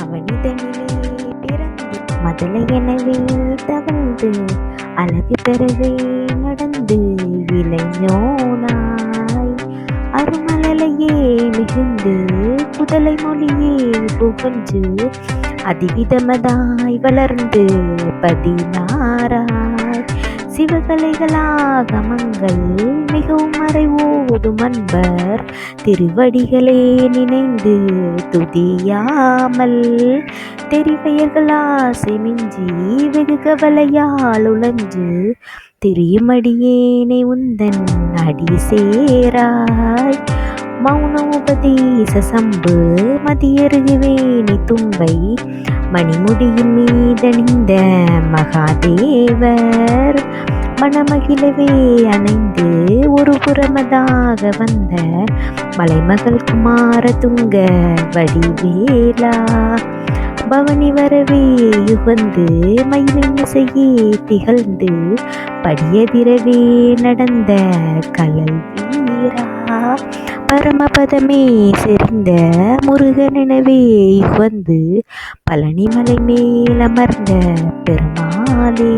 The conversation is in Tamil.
அவனிதனிலே பிறந்து மதலை எனவே தவழ்ந்து அழகு பெறவே நடந்து இளைஞனாய் அருமலையே மிகுந்து புதலை மொழியே புகழ்ந்து அதிவிதமதாய் வளர்ந்து பதினாராய் சிவகலைகளாகமங்கள் மிகவும் மறைவோது அன்பர். திருவடிகளே நினைந்து துதியாமல் தெரிவெயர்களாசை மிஞ்சி வெகு கவலையால் உழஞ்சு திரியுமடியேனை உந்தன் அடி சேராய். மௌன உபதேச சம்பு மதியருகுவேனி தும்பை மணிமுடியின் மீதணிந்த மகாதேவர் மணமகிழவே அணைந்து ஒரு புறமதாக வந்த மலைமகள் குமார துங்க வடிவேலா. பவனி வரவே யுகந்து மயிலிசையே திகழ்ந்து படியதிரவே நடந்த கலல்வி பரமபதமே செறிந்த முருகனெனவே யுகந்து பழனிமலை மேல் அமர்ந்த பெருமாளே.